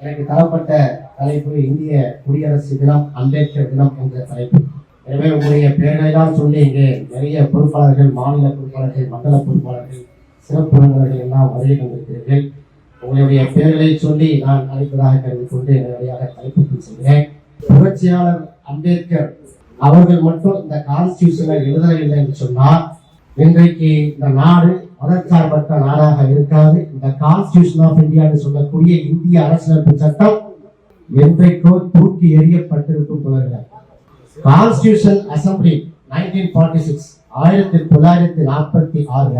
எனக்கு தரப்பட்ட தலைப்பு இந்திய குடியரசு தினம் அம்பேத்கர் தினம் என்ற தலைப்பு. எனவே உங்களுடைய பேரை தான் சொல்லி இங்கே நிறைய பொறுப்பாளர்கள் மாநில பொறுப்பாளர்கள் மண்டல பொறுப்பாளர்கள் சிறப்பு நண்பர்கள் எல்லாம் வருகை தந்திருக்கிறீர்கள். உங்களுடைய பெயர்களை சொல்லி நான் அழைப்பதாக கருதி கொண்டு நேரடியாக தலைப்புக்கு செல்கிறேன். புரட்சியாளர் அம்பேத்கர் அவர்கள் மட்டும் இந்த கான்ஸ்டியூஷனை எழுதவில்லை என்று சொன்னால் இன்றைக்கு இந்த நாடு மதச்சார்பற்ற நாடாக இருக்காது. இந்த கான்ஸ்டியூஷன் ஆஃப் இந்தியா சொல்லக்கூடிய இந்திய அரசியலமைப்பு சட்டம் என்றைக்கோ தூக்கி எறியப்பட்டிருக்கும் தொடர்கள் constitution assembly nineteen forty six ஆயிரத்தி தொள்ளாயிரத்தி நாற்பத்தி ஆறுல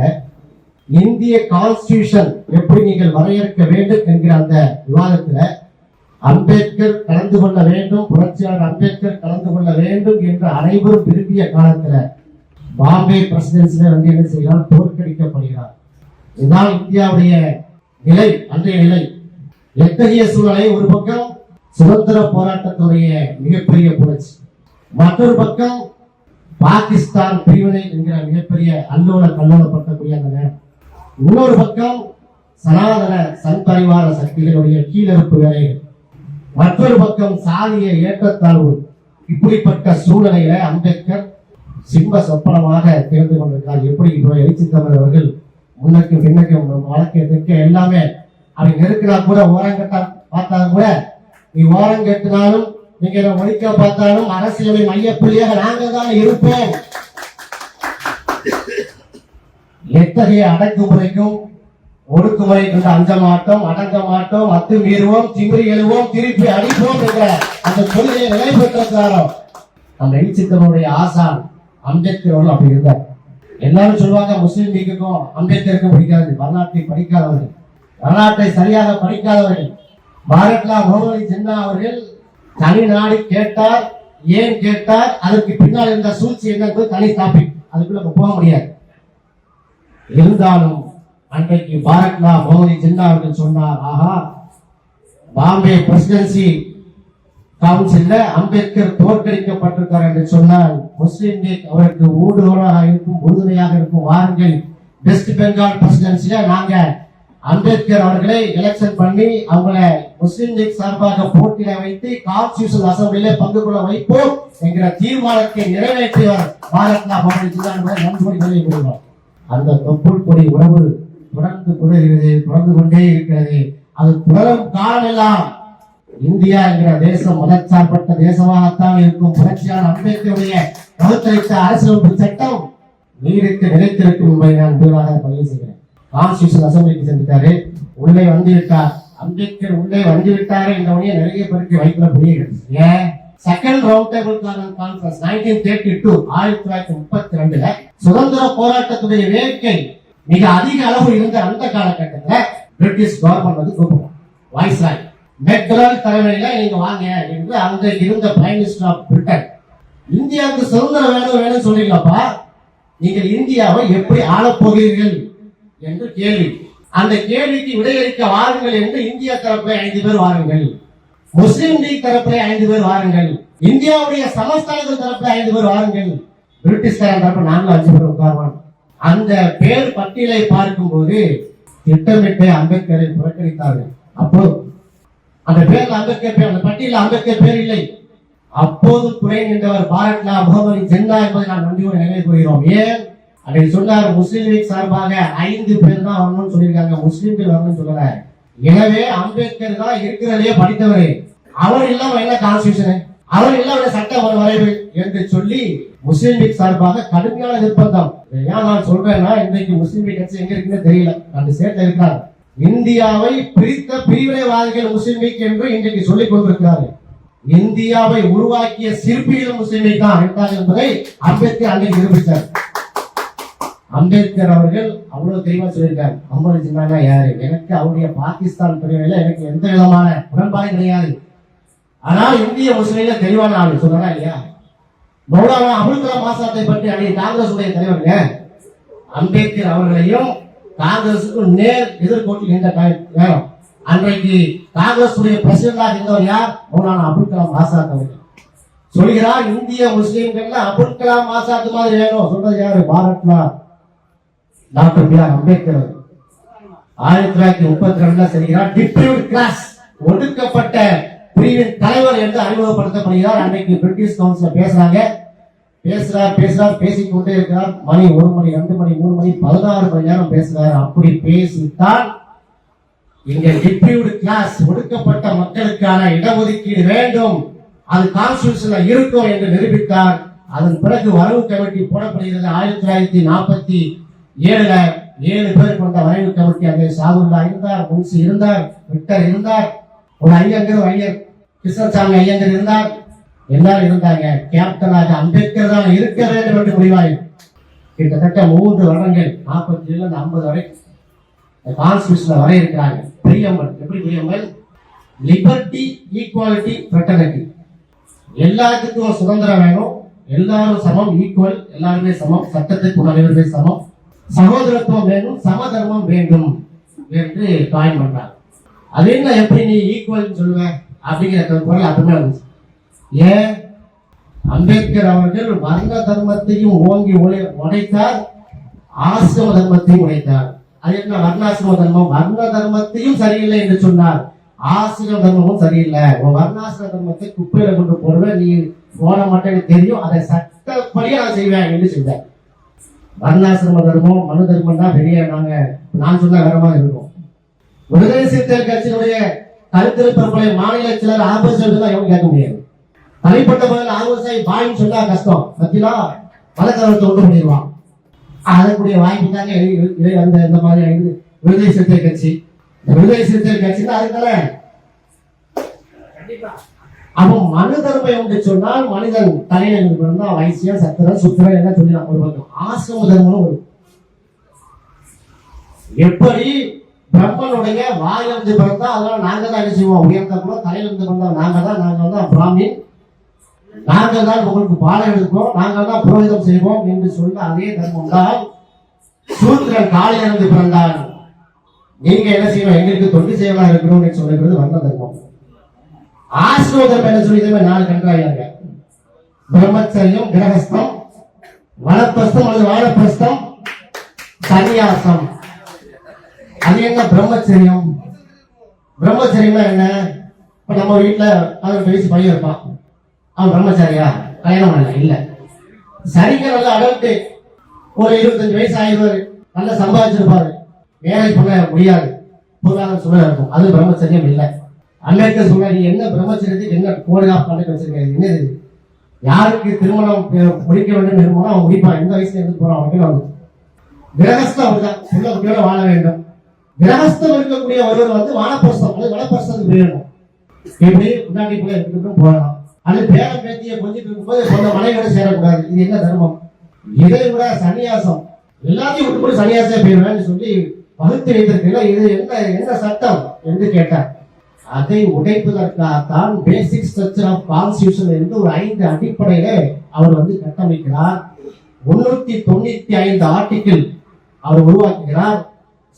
இந்திய கான்ஸ்டியூஷன் எப்படி நீங்கள் வரையறுக்க வேண்டும் என்கிற அந்த விவாதத்துல அம்பேத்கர் கலந்து கொள்ள வேண்டும் புரட்சியாளர் அம்பேத்கர் கலந்து கொள்ள வேண்டும் என்று அனைவரும் விரும்பிய காலத்துல பாம்பே பிரசிடென்சில வந்து என்ன செய்கிறார்? தோற்கடிக்கப்படுகிறார். இதுதான் இந்தியாவுடைய நிலை அன்றைய நிலை எத்தகைய சூழலை ஒரு பக்கம் சுதந்திர போராட்டத்துடைய மிகப்பெரிய புரட்சி மற்றொரு பக்கம் பாகிஸ்தான் பிரிவினை என்கிற மிகப்பெரிய அல்லோல கல்லோலப்பட்டக்கூடிய அந்த நேரம். இன்னொரு பக்கம் சனாதன சன்பரிவார சக்திகளுடைய கீழறுப்பு வேலைகள் மற்றொரு பக்கம் சாதிய ஏற்றத்தாழ்வு. இப்படிப்பட்ட சூழ்நிலையில அம்பேத்கர் சிம்ம சொப்பனமாக திறந்து கொண்டிருக்கிறார். எப்படி இப்போ எழுச்சி அவர்கள்? முன்னுக்கும் பின்னக்கும் வழக்கு தெற்க எல்லாமே அப்படி நெருக்கினா கூட ஓரங்கட்டா பார்த்தா கூட. நீ ஓரம் கட்டினாலும் நீங்க என்ன ஒழிக்க பார்த்தாலும் அரசியலை மையப்புள்ளியாக நாங்கள் தான் இருப்போம். எத்தகைய அடக்குமுறைக்கும் ஒடுக்குமுறை கொண்டு அஞ்ச மாட்டோம் அடங்க மாட்டோம் அத்து மீறுவோம் திமிரி எழுவோம் திருப்பி அடிப்போம் என்ற அந்த கொள்கையை நிலைபெற்றிருக்கிறாரோ அந்த எழுச்சித்தனுடைய ஆசான் அம்பேத்கர் அவர்கள் அப்படி இருந்தார். எல்லாரும் சொல்லுவாங்க முஸ்லீம் லீகுக்கும் அம்பேத்கருக்கும் பிடிக்காது. வரலாற்றை படிக்காதவர்கள். வரலாற்றை சரியாக படிக்காதவர்கள். பாரத்லா மோகனி சின்னா அவர்கள் தனி நாடு கேட்டார் ஏன் கேட்டார் அதற்கு பின்னால் இருந்த சூழ்ச்சி என்ன தனி டாபிக் அதுக்குள்ள நம்ம போக முடியாது. இருந்தாலும் அன்றைக்கு பாரத்லா மோகனி சின்னா அவர்கள் சொன்னார் ஆஹா பாம்பே பிரசிடென்சி கவுன்சில்ல அம்பேத்கர் தோற்கடிக்கப்பட்டிருக்கார் என்று சொன்னால் முஸ்லிம் லீக் அவருக்கு ஊடுகோலாக இருக்கும் உறுதுணையாக இருக்கும் வாருங்கள். வெஸ்ட் பெங்கால் பிரசிடென்சில நாங்க அம்பேத்கர் அவர்களை எலெக்ஷன் பண்ணி அவங்கள முஸ்லிம் லீக் சார்பாக போட்டியில வைத்து கான்ஸ்டியூஷன் அசம்பிளியில பங்கு கொள்ள வைப்போம் என்கிற தீர்மானத்தை நிறைவேற்றியவர் பாரத்னா மோடி ஜின்னா என்பதை நன்கொடை அந்த தொப்புள் கொடி உறவு தொடர்ந்து தொடர்கிறது தொடர்ந்து கொண்டே இருக்கிறது. அது தொடரும் காலமெல்லாம் இந்தியா என்கிற தேசம் மதச்சார்பற்ற தேசமாகத்தான் இருக்கும் புரட்சியான அம்பேத்கருடைய பகுத்தளித்த அரசியலமைப்பு சட்டம் நீடித்து நிலைத்திருக்கும் என்பதை நான் முதலாக பதிவு செய்கிறேன். கான்ஸ்டியூஷன் அசம்பிளிக்கு சென்றுட்டாரு. உள்ளே வந்துவிட்டார். அம்பேத்கர் உள்ளே வந்துவிட்டாரு இந்த மணியை உடனே நிறைய பேருக்கு வைக்கிற புரியுது ஏன்? Second round table conference nineteen thirty two ஆயிரத்தி தொள்ளாயிரத்தி முப்பத்தி ரெண்டுல சுதந்திர போராட்டத்துடைய வேட்கை மிக அதிக அளவு இருந்த அந்த காலகட்டத்தில் பிரிட்டிஷ் கவர்மெண்ட் வந்து கூப்பிடும் வாய்ஸ்ராய் மெக்டரல் தலைமையில நீங்க வாங்க என்று அங்க இருந்த பிரைம் மினிஸ்டர் ஆஃப் பிரிட்டன் இந்தியாவுக்கு சுதந்திரம் வேணும் வேணும்னு சொல்றீங்களப்பா? நீங்கள் இந்தியாவை எப்படி ஆளப்போகிறீர்கள் என்று கேள்வி. அந்த கேள்விக்கு விடையளிக்க வாருங்கள் என்று இந்தியா தரப்பில் ஐந்து பேர் வாருங்கள். முஸ்லிம் லீக் தரப்பில் ஐந்து பேர் வாருங்கள். இந்தியாவுடைய சமஸ்தானங்கள் தரப்பில் ஐந்து பேர் வாருங்கள். பிரிட்டிஷ்காரன் தரப்பு நான்கு அஞ்சு பேர் உட்காருவான். அந்த பேர் பட்டியலை பார்க்கும்போது திட்டமிட்டு அம்பேத்கரை புறக்கணித்தார்கள். அப்போ அந்த பேர்ல அம்பேத்கர் பேர் அந்த பட்டியல அம்பேத்கர் பேர் இல்லை. அப்போது துணை நின்றவர் பாரத்லா முகமது ஜின்னா என்பதை நான் நன்றியோடு நினைவு கூறுகிறோம் ஏன்? அன்றைக்கு சொன்னார். முஸ்லீம் லீக் சார்பாக ஐந்து பேர் தான் வரணும்னு சொல்லியிருக்காங்க. முஸ்லீம்கள் வரணும்னு சொல்லல. எனவே அம்பேத்கர் தான் இருக்கிறதே படித்தவர். அவர் இல்லாம என்ன கான்ஸ்டியூஷன் அவர் இல்லாம சட்ட வரைவு? என்று சொல்லி முஸ்லீம் லீக் சார்பாக கடுமையான நிர்பந்தம். ஏன் நான் சொல்றேன்னா இன்றைக்கு முஸ்லீம் லீக் கட்சி எங்க இருக்குன்னு தெரியல. அந்த சேர்த்து இருக்காங்க இந்தியாவை பிரித்த பிரிவினைவாதிகள் முஸ்லீம் லீக் என்று இன்றைக்கு சொல்லிக் கொண்டிருக்கிறார்கள். இந்தியாவை உருவாக்கிய சிற்பிகள் முஸ்லிமை தான் இருந்தார்கள் என்பதை அம்பேத்கர் அன்றைக்கு நிரூபித்தார் அம்பேத்கர் அவர்கள் அவ்வளவு தெளிவா சொல்லியிருக்கார். அம்பர் ஜின்னா யாரு? எனக்கு அவருடைய பாகிஸ்தான் பிரிவினையில எனக்கு எந்த விதமான உடன்பாடு கிடையாது. ஆனால் இந்திய முஸ்லீம்ல தெளிவான ஆள் சொல்றா இல்லையா? மௌலானா அபுல் கலாம் ஆசாத்தை பற்றி அன்றைய காங்கிரஸ் உடைய தலைவருங்க அம்பேத்கர் அவர்களையும் காங்கிரசுக்கும் நேர் எதிர்கோட்டில் நின்ற நேரம். அன்றைக்கு காங்கிரஸ் உடைய பிரசிடண்டாக இருந்தவர் யார்? மௌலானா அபுல் கலாம் ஆசாத் அவர்கள். சொல்கிறார் இந்திய முஸ்லீம்கள்ல அபுல் கலாம் ஆசாத் மாதிரி வேணும். சொல்றது யாரு? பாரத்னா டாக்டர் பி ஆர் அம்பேத்கர் ஆயிரத்தி தொள்ளாயிரத்தி முப்பத்தி ரெண்டுல செல்கிறார் டிப்யூட் கிளாஸ் ஒடுக்கப்பட்ட பிரிவின் தலைவர் என்று அறிமுகப்படுத்தப்படுகிறார். அன்னைக்கு பிரிட்டிஷ் கவுன்சில் பேசுறாங்க. பேசுறார் பேசுறார் பேசிக்கொண்டே இருக்கிறார். மணி ஒரு மணி ரெண்டு மணி மூணு மணி பதினாறு மணி நேரம் பேசுறார். அப்படி பேசித்தான் இங்க டிப்யூட் கிளாஸ் ஒடுக்கப்பட்ட மக்களுக்கான இடஒதுக்கீடு வேண்டும். அது கான்ஸ்டியூஷன்ல இருக்கும் என்று நிரூபித்தார். அதன் பிறகு வரவு கமிட்டி போடப்படுகிறது. ஆயிரத்தி தொள்ளாயிரத்தி நாற்பத்தி ஏழுல ஏழு பேர் கொண்ட வரைவு கமிட்டி அங்கே சாகுல்லா இருந்தார் முன்சி இருந்தார் விக்டர் இருந்தார் ஒரு ஐயங்கர் ஐயர் கிருஷ்ணசாமி ஐயங்கர் இருந்தார். எல்லாரும் இருந்தாங்க. கேப்டனாக அம்பேத்கர் தான் இருக்கிறேன் என்று முடிவாய் கிட்டத்தட்ட மூன்று வருடங்கள் நாற்பத்தி ஏழுல இருந்து ஐம்பது வரை கான்ஸ்டியூஷன் வரை இருக்கிறாங்க பிரியமல் எப்படி பிரியமல் லிபர்ட்டி ஈக்குவாலிட்டி ஃப்ரெட்டர்னிட்டி எல்லாத்துக்கும் சுதந்திரம் வேணும். எல்லாரும் சமம் ஈக்குவல் எல்லாருமே சமம். சட்டத்துக்கு உணர்வுமே சமம். சகோதரத்துவம் வேணும் சமதர்மம் வேண்டும் என்று காயின் பண்றாங்க அது என்ன எப்படி நீ ஈக்குவல் சொல்லுவ? அப்படிங்கிற குரல் அப்பவே வந்துச்சு. ஏன் அம்பேத்கர் அவர்கள் வர்ண தர்மத்தையும் ஓங்கி உடை- உடைத்தார் ஆசிரம தர்மத்தையும் உடைத்தார். அது என்ன வர்ணாசிரம தர்மம்? வர்ண தர்மத்தையும் சரியில்லை என்று சொன்னார். ஆசிரம தர்மமும் சரியில்லை. உன் வர்ணாசிரம தர்மத்தை குப்பையில கொண்டு போடுவேன். நீ போட மாட்டேன்னு தெரியும். அதை சட்டப்படியே நான் செய்வேன் என்று செஞ்சேன் வர்ணாசிரம தர்மம் மனு தர்மம் தான் பெரிய நாங்க. நான் சொன்ன வேறமா இருக்கும். விடுதலை சிறுத்தைகள் கட்சியினுடைய கருத்திருப்பை மாநில சிலர் ஆபோசிட் தான் எவனும் கேட்க முடியாது. தனிப்பட்ட முறையில் ஆலோசனை பாயின்னு சொன்னா கஷ்டம். பத்தினா பலதரத்தை ஒன்று பண்ணிடுவான். அதற்குரிய வாய்ப்பு தாங்க அந்த இந்த மாதிரி விடுதலை சிறுத்தை கட்சி. விடுதலை சிறுத்தை கட்சி தான் அதுதானே அப்போ மனு தர்மம் என்று சொன்னால் மனிதன் தலையில இருந்து பிறந்தா வைசியம் சத்திரன் சுத்திரன் என்ன சொல்லலாம் ஒரு பக்கம். ஆசிரம தர்மம் ஒரு எப்படி பிரம்மனுடைய வாயிலிருந்து பிறந்தா அதெல்லாம் நாங்க தான் என்ன செய்வோம்? உயர்ந்த கூட தலையில இருந்து பிறந்தா நாங்க தான். நாங்க தான் பிராமின் நாங்கள் தான் உங்களுக்கு பாடம் எடுப்போம் நாங்கள் தான் புரோகிதம் செய்வோம் என்று சொல்ல அதே தர்மம் தான் சூத்திரன் காலையில இருந்து பிறந்தான். நீங்க என்ன செய்யணும்? எங்களுக்கு தொண்டு செய்யலாம் இருக்கணும்னு சொல்லுகிறது வந்த தர்மம். ஆசிரம என்ன சொல்லி நாலு கண்டாயாங்க பிரம்மச்சரியம் கிரகஸ்தம் வனப்பிரஸ்தம் அல்லது வானப்பிரஸ்தம் சன்னியாசம் அது என்ன பிரம்மச்சரியம்? பிரம்மச்சரியம்னா என்ன? இப்ப நம்ம வீட்டுல பதினெட்டு பேசி பையன் இருப்பான். அவன் பிரம்மச்சாரியா? கல்யாணம் பண்ணல இல்ல. சரிங்க நல்ல அடல்ட்டு. ஒரு இருபத்தஞ்சு வயசு ஆயிடுவாரு. நல்லா சம்பாதிச்சிருப்பாரு. வேலை பண்ண முடியாது. பொருளாதார சூழல் இருக்கும். அது பிரம்மச்சரியம் இல்லை. அம்பேத்கர் சொன்னார் என்ன பிரம்மச்சரியத்துக்கு என்ன கோடு ஆஃப் பண்ணி வச்சிருக்காரு என்ன இது? யாருக்கு திருமணம் முடிக்க வேண்டும் விரும்பணும் அவன் முடிப்பான். எந்த வயசுல இருந்து போறான் அவனுக்கு வந்து கிரகஸ்தம் அப்படிதான். சொல்ல குட்டியோட வாழ வேண்டும். கிரகஸ்தம் இருக்கக்கூடிய ஒருவர் வந்து வானப்பிரஸ்தம். அல்லது வனப்பிரஸ்தத்துக்கு போயிடணும் எப்படி? முன்னாடி போய் இருக்கட்டும் போகலாம். அது பேரம் பேத்திய கொஞ்சிட்டு இருக்கும்போது சொந்த மனைவியோட சேரக்கூடாது. இது என்ன தர்மம்? இதை விட சன்னியாசம். எல்லாத்தையும் விட்டு போய் சன்னியாசம் போயிடுவேன்னு சொல்லி வகுத்து வைத்திருக்கீங்களா? இது என்ன என்ன சட்டம் என்று கேட்டார். அதை உடைப்பதற்காகத்தான் பேசிக் ஸ்ட்ரக்சர் ஆஃப் கான்ஸ்டியூஷன் என்று ஒரு ஐந்து அடிப்படையில அவர் வந்து கட்டமைக்கிறார். முன்னூத்தி தொண்ணூத்தி ஐந்து ஆர்டிக்கிள் அவர் உருவாக்குகிறார்.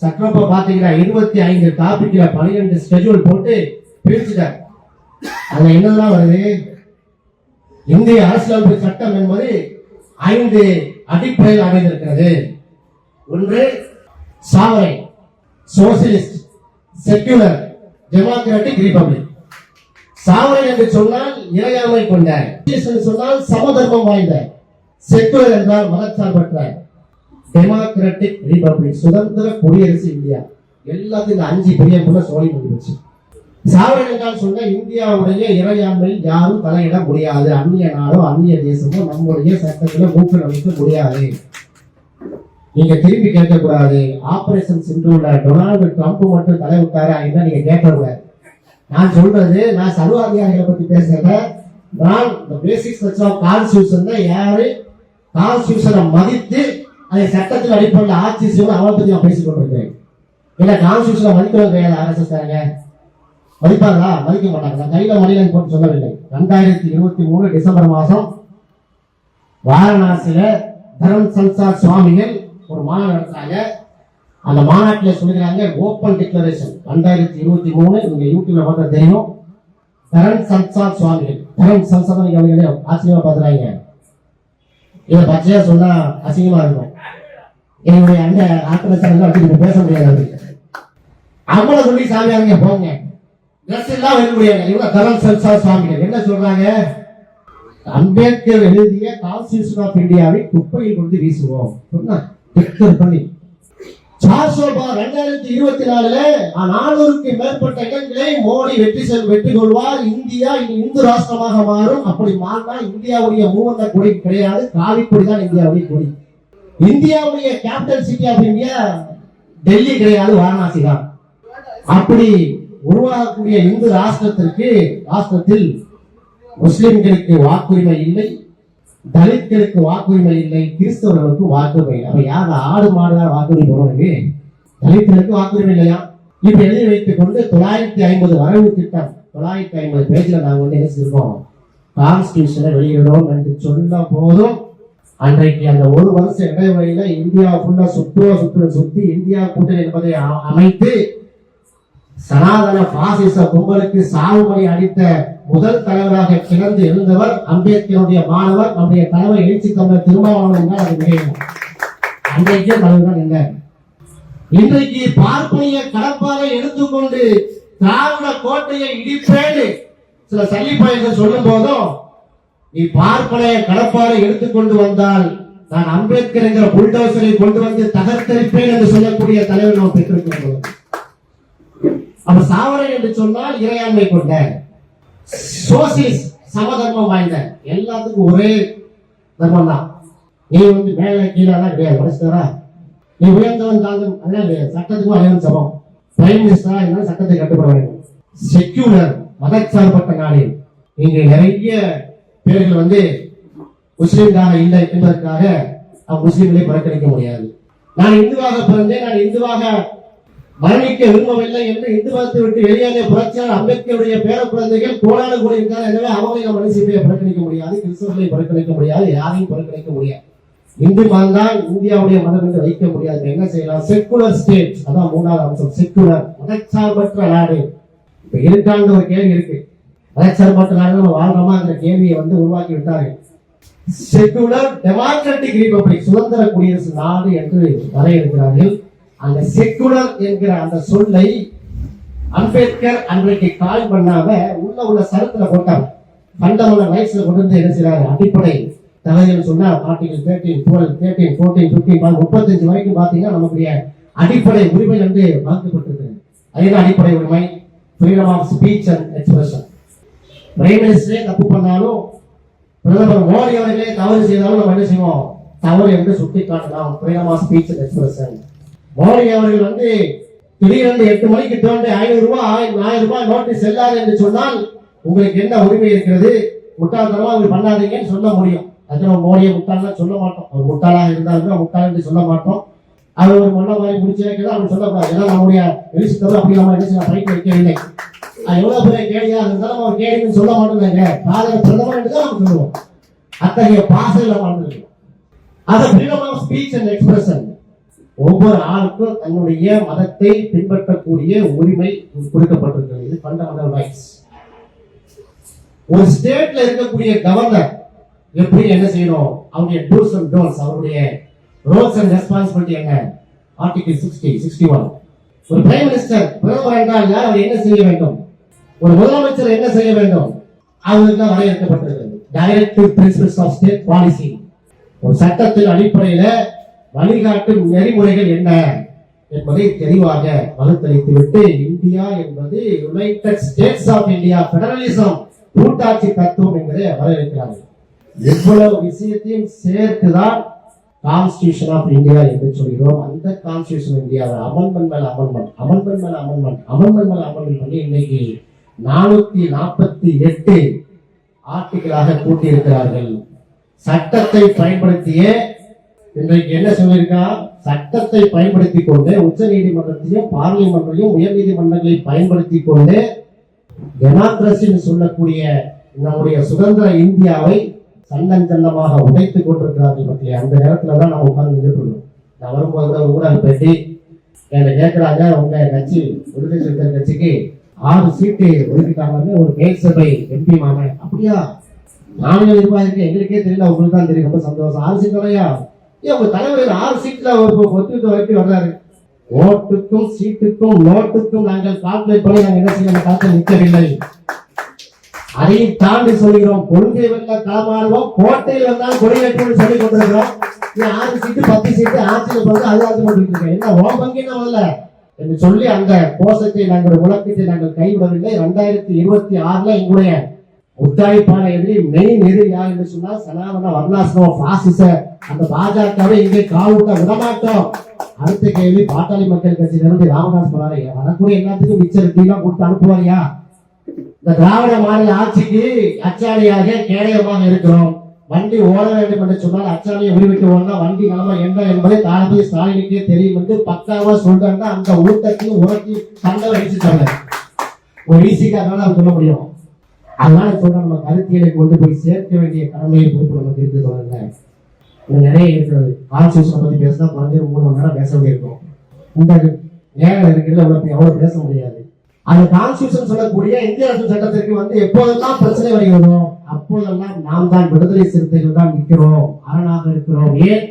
சட்டப்ப பாத்தீங்கன்னா இருபத்தி ஐந்து டாபிக்ல பன்னிரெண்டு ஸ்கெடியூல் போட்டு பிரிச்சுட்டார். அதுல என்னெல்லாம் வருது? இந்திய அரசியலமைப்பு சட்டம் என்பது ஐந்து அடிப்படையில் அமைந்திருக்கிறது. ஒன்று sovereign socialist secular democratic republic sovereign என்று சொன்னால் இறையாமை கொண்ட சொன்னால் சமதர்மம் வாய்ந்த செக்குலர் என்றால் மதச்சார்பற்ற டெமோக்ராட்டிக் ரிபப்ளிக் சுதந்திர குடியரசு இந்தியா. எல்லாத்தையும் இந்த அஞ்சு பெரிய முன்ன சோழி முடிச்சு சாவரை சொன்ன இந்தியாவுடைய இறையாண்மையில் யாரும் தலையிட முடியாது. அந்நிய நாடோ அந்நிய தேசமோ நம்முடைய சட்டத்துல மூக்கு நுழைக்க முடியாது. நீங்க திரும்பி கேட்கக்கூடாது. ஆபரேஷன் உள்ள டொனால்டு ட்ரம்ப் மட்டும் தலை விட்டாரு அப்படின்னு நீங்க கேட்கக்கூடாது நான் சொல்றது நான் சர்வாதிகாரிகளை பத்தி பேசுறத நான் இந்த பேசிக் ஸ்ட்ரக்சர் கான்ஸ்டியூஷன் யாரு கான்ஸ்டியூஷனை மதித்து அதை சட்டத்தின் அடிப்படையில் ஆட்சி செய்யணும் அவளை பத்தி நான் பேசிக்கொண்டிருக்கேன் ஏன்னா கான்ஸ்டியூஷனை மதிக்கிறவங்க கிடையாது ஆர்எஸ்எஸ் காரங்க? மதிப்பாங்களா மதிக்க மாட்டாங்க நான் கையில மணியில போட்டு சொல்லவில்லை. ரெண்டாயிரத்தி இருபத்தி மூணு டிசம்பர் மாதம் வாரணாசியில தரம் சன்சார் சுவாமிகள் ஒரு மாநாடு நடத்துறாங்க. அந்த மாநாட்டில் சொல்லுகிறாங்க ஓப்பன் டிக்ளரேஷன் ரெண்டாயிரத்தி இருபத்தி மூணு நீங்க யூடியூப்ல பார்த்தா தெரியும். தரன் சன்சார் சுவாமிகள். தரன் சன்சார் கவனிகளே ஆச்சரியமா பாத்துறாங்க இதை பச்சையா சொன்னா அசிங்கமா இருக்கும். என்னுடைய அந்த ஆத்திர சார் பேச முடியாது. அவங்கள சொல்லி சாமியாருங்க போங்க. ட்ரெஸ் எல்லாம் இருக்கக்கூடியவங்க இவங்க தரம் சல்சா சுவாமிகள். என்ன சொல்றாங்க? அம்பேத்கர் எழுதிய கான்ஸ்டியூஷன் ஆஃப் இந்தியாவை குப்பையில் கொண்டு வீசுவோம். சொன்னா டிக்ளேர் பண்ணி. சார்சோபா ரெண்டாயிரத்தி இருபத்தி நாலுல நானூறுக்கு மேற்பட்ட இடங்களை மோடி வெற்றி செல் வெற்றி கொள்வார். இந்தியா இனி இந்து ராஷ்டிரமாக மாறும். அப்படி மாறினா இந்தியாவுடைய மூவந்த கொடி கிடையாது. காவி கொடி தான் இந்தியாவுடைய கொடி. இந்தியாவுடைய capital city of India Delhi கிடையாது வாரணாசி தான். அப்படி உருவாகக்கூடிய இந்து ராஷ்டிரத்திற்கு ராஷ்டிரத்தில் முஸ்லிம்களுக்கு வாக்குரிமை இல்லை தலித்களுக்கு வாக்குரிமை இல்லை கிறிஸ்தவர்களுக்கு வாக்குரிமை இல்லை. அப்ப யார் ஆடு மாடுதான் வாக்குரிமை போனது தலித்களுக்கு வாக்குரிமை இல்லையா? இப்ப எழுதி வைத்துக் கொண்டு தொள்ளாயிரத்தி ஐம்பது வரவு திட்டம் தொள்ளாயிரத்தி ஐம்பது பேஜ்ல நாங்க வந்து என்ன செய்வோம் கான்ஸ்டியூஷனை வெளியிடுறோம் என்று சொன்ன போதும் அன்றைக்கு அந்த ஒரு வருஷ இடைவெளியில இந்தியா ஃபுல்லா சுற்றுவ சுற்று சுத்தி இந்தியா கூட்டணி என்பதை அமைத்து சனாதன பாசிச கும்பலுக்கு சாகுபடி அளித்த முதல் தலைவராக சிறந்து எழுந்தவர் அம்பேத்கருடைய மாணவர். நம்முடைய தலைவர் எழுச்சி தமிழர் திருமாவளவன் தான் அது அன்றைக்கே தலைவர் என்ன? இன்றைக்கு பார்ப்பனிய கடப்பாறை எடுத்துக்கொண்டு திராவிட கோட்டையை இடிப்பேன்னு சில சல்லிப்பாயங்கள் சொல்லும் போதும் நீ பார்ப்பனைய கடப்பாறை எடுத்துக்கொண்டு வந்தால் நான் அம்பேத்கர் என்கிற புல்டோசரை கொண்டு வந்து தகர்த்தரிப்பேன் என்று சொல்லக்கூடிய தலைவர் நாம் பெற்றிருக்கிறோம் அப்ப சாவரன் என்று சொன்னால் இறையாண்மை கொண்ட சோசியலிஸ்ட் சமதர்மம் வாய்ந்த எல்லாத்துக்கும் ஒரே தர்மம் தான் நீ வந்து மேலே கீழே தான் கிடையாது மனுஷனா நீ உயர்ந்தவன் தாழ்ந்தவன் அதெல்லாம் கிடையாது சட்டத்துக்கும் அனைவரும் சமம். பிரைம் மினிஸ்டரா இருந்தாலும் சட்டத்தை கட்டுப்பட வேண்டும். செக்யூலர் மதச்சார்பட்ட நாடு இங்கு நிறைய பேர்கள் வந்து முஸ்லீம்காக இல்லை என்பதற்காக அவன் முஸ்லீம்களை புறக்கணிக்க முடியாது. நான் இந்துவாக பிறந்தேன் நான் இந்துவாக மரணிக்க விரும்பவில்லை என்று இந்து மதத்தை விட்டு வெளியேறிய புரட்சியாளர் அம்பேத்கருடைய பேர குழந்தைகள் கோடானு கூட இருக்கார் எனவே அவங்களை நம்ம புறக்கணிக்க முடியாது. கிறிஸ்தவர்களை புறக்கணிக்க முடியாது. யாரையும் புறக்கணிக்க முடியாது. இந்து மதம் தான் இந்தியாவுடைய மதம் என்று வைக்க முடியாது. என்ன செய்யலாம்? செக்குலர் ஸ்டேட் அதான் மூணாவது அம்சம். செக்குலர் மதச்சார்பற்ற நாடு. இப்ப இருக்கான்னு ஒரு கேள்வி இருக்கு. மதச்சார்பற்ற நாடு நம்ம அந்த கேள்வியை வந்து உருவாக்கி விட்டார்கள். செக்குலர் டெமோக்ராட்டிக் ரிபப்ளிக் சுதந்திர குடியரசு நாடு என்று வரையறுக்கிறார்கள். அந்த செக்குலர் என்கிற அந்த சொல்லை அம்பேத்கர் அன்றைக்கு கால் பண்ணாம உள்ள உள்ள சரத்துல போட்டாங்க ஃபண்டமெண்டல் ரைட்ஸ்ல கொண்டு வந்து என்ன செய்யறாரு அடிப்படை தலைவர் சொன்னா article thirteen twelve thirteen fourteen fifteen முப்பத்தஞ்சு வரைக்கும் பாத்தீங்கன்னா நம்முடைய அடிப்படை உரிமை வந்து வகுக்கப்பட்டிருக்கிறது அதுதான் அடிப்படை உரிமை? Freedom of speech and expression prime மினிஸ்டரே தப்பு பண்ணாலும் பிரதமர் மோடி அவர்களே தவறு செய்தாலும் நம்ம என்ன செய்வோம்? தவறு என்று சுட்டி காட்டலாம் freedom of speech and expression Modi அவர்கள் வந்து திடீரென்று எட்டு மணிக்கு தோண்டி ஐநூறு ரூபாய் ஆயிரம் ரூபாய் நோட்டீஸ் செல்லாது என்று சொன்னால் உங்களுக்கு என்ன உரிமை இருக்கிறது? முட்டாள்தனமா அவர் பண்ணாதீங்கன்னு சொல்ல முடியும். அது நம்ம மோடியை முட்டாள்னா சொல்ல மாட்டோம். அவர் முட்டாளாக இருந்தாலும் முட்டாள் என்று சொல்ல மாட்டோம். அவர் ஒரு மொன்ன மாதிரி முடிச்சு வைக்கிறதா அவர் சொல்லக்கூடாது. ஏன்னா நம்முடைய எழுச்சித்தவர் அப்படி நம்ம என்ன செய்யலாம் பைக் வைக்கவில்லை. நான் எவ்வளவு பெரிய கேடியா இருந்தாலும் அவர் கேடின்னு சொல்ல மாட்டோங்க பாதக பிரதமர் என்று தான் நம்ம சொல்லுவோம். அத்தகைய பாசையில் வாழ்ந்துருக்கோம் அது freedom of speech and expression ஒவ்வொரு ஆளுக்கும் தன்னுடைய மதத்தை பின்பற்றக்கூடிய உரிமை கொடுக்கப்பட்டிருக்கிறது. இது ஃபண்டமெண்டல் ரைட்ஸ் ஒரு ஸ்டேட்ல இருக்கக்கூடிய கவர்னர் எப்படி என்ன செய்யணும்? அவருடைய டூஸ் அண்ட் டோன்ஸ் அவருடைய ரோல்ஸ் அண்ட் ரெஸ்பான்சிபிலிட்டி என்ன? ஆர்டிகல் சிக்ஸ்டி சிக்ஸ்டி ஒன் ஒரு பிரைம் மினிஸ்டர் பிரதமர் என்றால் யார்? அவர் என்ன செய்ய வேண்டும்? ஒரு முதலமைச்சர் என்ன செய்ய வேண்டும்? அவருக்கு தான் வரையறுக்கப்பட்டிருக்கிறது. Directive principles of state policy ஒரு சட்டத்தின் அடிப்படையில வழிகாட்டும் நெறிமுறைகள் என்ன என்பதை தெளிவாக வகுத்தளித்து விட்டு இந்தியா என்பது United States of India federalism கூட்டாட்சி தத்துவம் என்பதை வரவேற்கிறார்கள். எவ்வளவு விஷயத்தையும் சேர்த்துதான் கான்ஸ்டியூஷன் ஆஃப் இந்தியா என்று சொல்கிறோம். அந்த கான்ஸ்டியூஷன் இந்தியாவில் அமல்மெண்ட் மேல அமல்மெண்ட் அமல்மெண்ட் மேல அமல்மெண்ட் அமல்மெண்ட் மேல அமல்மெண்ட் பண்ணி இன்னைக்கு நானூத்தி நாற்பத்தி எட்டு ஆர்டிகளாக கூட்டியிருக்கிறார்கள். சட்டத்தை பயன்படுத்திய இன்றைக்கு என்ன சொல்லியிருக்கா? சட்டத்தை பயன்படுத்தி கொண்டு உச்ச நீதிமன்றத்தையும் பார்லிமெண்ட்டையும் உயர் நீதிமன்றங்களை பயன்படுத்தி கொண்டு டெமோக்ரஸின்னு சொல்லக்கூடிய நம்முடைய சுதந்திர இந்தியாவை சந்தன் சன்னமாக உடைத்துக் கொண்டிருக்கிறார்கள் பற்றி அந்த நேரத்துல தான் நான் உட்கார்ந்து நின்றுட்டு நான் வரும்போது கூட ஊடகம் பேட்டி என்னை கேட்கிறாங்க உங்க கட்சி விடுதலை சிறுத்தை கட்சிக்கு ஆறு சீட்டு ஒதுக்கிட்டாங்கன்னு ஒரு மேல் சபை எம்பி மாமன். அப்படியா? நானும் எதிர்பார்க்க எங்களுக்கே தெரியல உங்களுக்கு தான் தெரியும். ரொம்ப சந்தோஷம். ஆறு சீட்டு ஏன் உங்க தலைவர் ஆறு சீட்ல ஒத்துக்கிட்ட வரைக்கும் வர்றாரு. ஓட்டுக்கும் சீட்டுக்கும் நோட்டுக்கும் நாங்கள் கால்குலேட் பண்ணி நாங்கள் என்ன செய்ய காலத்தில் நிற்கவில்லை. அதை தாண்டி சொல்கிறோம் கொள்கை வந்தால் களமாடுவோம் கோட்டையில் வந்தால் கொடியேற்றம்னு சொல்லி கொண்டிருக்கிறோம். நீ ஆறு சீட்டு பத்து சீட்டு ஆட்சியில் வந்து அது ஆட்சி பண்ணிட்டு என்ன ஓ பங்கின வரல என்று சொல்லி அந்த கோஷத்தை நாங்கள் முழக்கத்தை நாங்கள் கைவிடவில்லை. ரெண்டாயிரத்தி இருபத்தி ஆறுல எங்களுடைய உத்தாய்ப்பான மெயின் எது யார் என்று சொன்னால் சனாதன வர்ணாசிரம பாசிச அந்த பாஜகவை இங்கே காவுட்ட விடமாட்டோம். அடுத்த கேள்வி பாட்டாளி மக்கள் கட்சியிலிருந்து ராமதாஸ் போறாரு வரக்கூடிய எல்லாத்துக்கும் மிச்சர் டீலாம் கொடுத்து அனுப்புவாரியா இந்த திராவிட மாநில ஆட்சிக்கு அச்சாணியாக கேடயமாக இருக்கிறோம். வண்டி ஓட வேண்டும் என்று சொன்னால் அச்சாணியை உரிவிட்டு ஓடினா வண்டி நிலைமை என்ன என்பதை தளபதி ஸ்டாலினுக்கே தெரியும் என்று பக்காவா சொல்றாங்க அந்த ஊட்டத்தையும் உரத்தையும் சண்டை வகிச்சுட்டாங்க ஒரு ஈஸிக்கு அதனால சொல்ல முடியும். அதனால சொல்ற நம்ம கருத்தியலை கொண்டு போய் சேர்க்க வேண்டிய கடமையை பொறுப்பு நமக்கு இருக்கு தொடர்ந்து நிறைய இருக்கிறது. ஆட்சி பத்தி பேசினா குறைஞ்சது மூணு மணி நேரம் பேச வேண்டியிருக்கும். இந்த நேரம் இருக்கிறது அவ்வளோ எவ்வளவு பேச முடியாது. அந்த கான்ஸ்டியூஷன் சொல்லக்கூடிய இந்திய அரசு சட்டத்திற்கு வந்து எப்போதெல்லாம் பிரச்சனை வருகிறதோ அப்போதெல்லாம் நாம் தான் விடுதலை சிறுத்தைகள் தான் நிற்கிறோம் அரணாக இருக்கிறோம். ஏன்?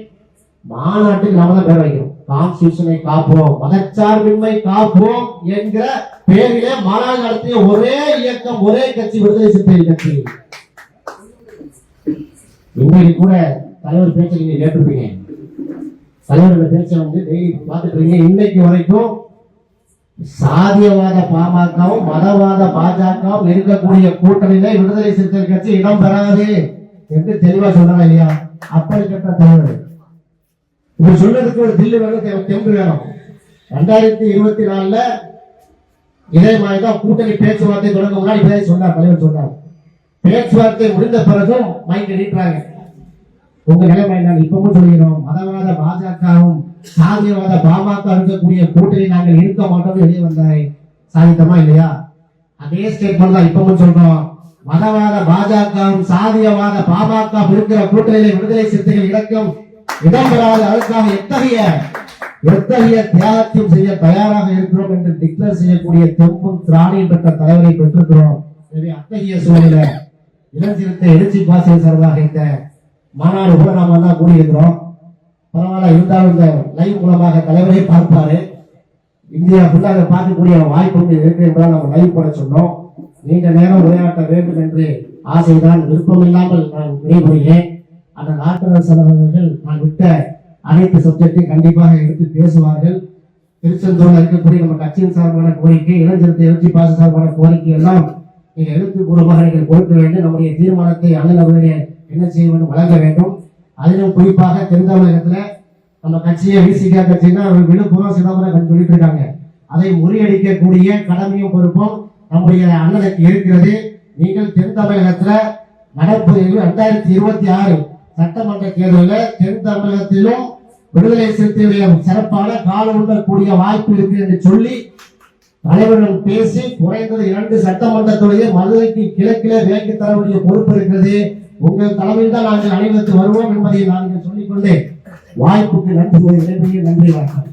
மாநாட்டுக்கு நாம தான் பேர் வைக்கிறோம். கான்ஸ்டியூஷனை காப்போம். மதச்சார்பின்மை காப்போம் என்கிற பேரிலே மாநாடு நடத்திய ஒரே இயக்கம் ஒரே கட்சி விடுதலை சிறுத்தை கட்சி. இன்றைக்கு கூட தலைவர் பேச்சை நீங்க கேட்டிருப்பீங்க. தலைவரோட பேச்சை வந்து டெய்லி பார்த்துட்டு இருக்கீங்க. இன்னைக்கு வரைக்கும் சாதியவாத பாமகவும் மதவாத பாஜகவும் இருக்கக்கூடிய கூட்டணியில விடுதலை சிறுத்தை கட்சி இடம் பெறாது என்று தெளிவா சொல்றாங்க இல்லையா அப்படிப்பட்ட தலைவர். இப்ப சொல்றதுக்கு ஒரு தில்லு வேணும் தெம்பு வேணும். ரெண்டாயிரத்தி இருபத்தி நாலுல இதே மாதிரிதான் கூட்டணி பேச்சுவார்த்தை தொடங்க முன்னாடி இப்படியே சொன்னார் தலைவர் சொன்னார். பேச்சுவார்த்தை முடிந்த பிறகும் மைண்ட் நீட்டுறாங்க. உங்க நிலைமை நாங்கள் இப்பவும் சொல்கிறோம் மதவாத பாஜகவும் சாதியவாத பாமக இருக்கக்கூடிய கூட்டணி நாங்கள் இருக்க மாட்டோம்னு வெளியே வந்தாய். சாதித்தமா இல்லையா? அதே ஸ்டேட்மெண்ட் தான் இப்பவும் சொல்றோம். மதவாத பாஜகவும் சாதியவாத பாமக இருக்கிற கூட்டணியில விடுதலை சிறுத்தைகள் இலக்கம் இடம்பெறாத அதற்காக எத்தகைய எத்தகைய தியாகத்தையும் செய்ய தயாராக இருக்கிறோம் என்று டிக்ளேர் செய்யக்கூடிய தெம்பும் திராணியும் பெற்ற தலைவரை பெற்றிருக்கிறோம். எனவே அத்தகைய சூழலில் இளஞ்சிருத்த எழுச்சி பாசியல் சார்பாக இந்த மாநாடு கூட நாம எல்லாம் கூடியிருக்கிறோம். பரவாயில்ல இருந்தாலும் இந்த லைவ் மூலமாக தலைவரே பார்ப்பாரு. இந்தியா ஃபுல்லாக பார்க்கக்கூடிய வாய்ப்பு இருக்கு என்பதால் நம்ம லைவ் போட சொன்னோம். நீண்ட நேரம் உரையாற்ற வேண்டும் என்று ஆசைதான் விருப்பம் இல்லாமல் நான் விடைபெறுகிறேன். அந்த நாட்டரசு அவர்கள் நான் விட்ட அனைத்து சப்ஜெக்டையும் கண்டிப்பாக எடுத்து பேசுவார்கள். திருச்செந்தூர்ல இருக்கக்கூடிய நம்ம கட்சியின் சார்பான கோரிக்கை இளைஞரத்தை எழுச்சி பாச சார்பான கோரிக்கை எல்லாம் நீங்கள் எழுத்துப்பூர்வமாக நீங்கள் கொடுக்க வேண்டும். நம்முடைய தீர்மானத்தை அண்ணன் அவர்களே என்ன செய்ய வேண்டும் வழங்க வேண்டும். அதிலும் குறிப்பாக தென் தமிழகத்துல நம்ம கட்சியை விசிகா கட்சின்னா விழுப்புரம் சிதம்பரம் சொல்லிட்டு இருக்காங்க. அதை முறியடிக்கக்கூடிய கடமையும் பொறுப்பும் நம்முடைய அண்ணனுக்கு இருக்கிறது. நீங்கள் தென் தமிழகத்துல நடப்பு ரெண்டாயிரத்தி இருபத்தி ஆறு சட்டமன்ற தேர்தலில் தென் தமிழகத்திலும் விடுதலை சிறுத்தைகளுடைய சிறப்பான கால உண்டக்கூடிய வாய்ப்பு இருக்கு என்று சொல்லி தலைவரிடம் பேசி குறைந்தது இரண்டு சட்டமன்றத்துடைய மதுரைக்கு கிழக்கிலே விலக்கி தர வேண்டிய பொறுப்பு இருக்கிறது. உங்கள் தலைமையில் தான் நாங்கள் அனைவருக்கு வருவோம் என்பதை நான் இங்கே சொல்லிக்கொண்டு வாய்ப்புக்கு நன்றி கூறி நன்றி வணக்கம்.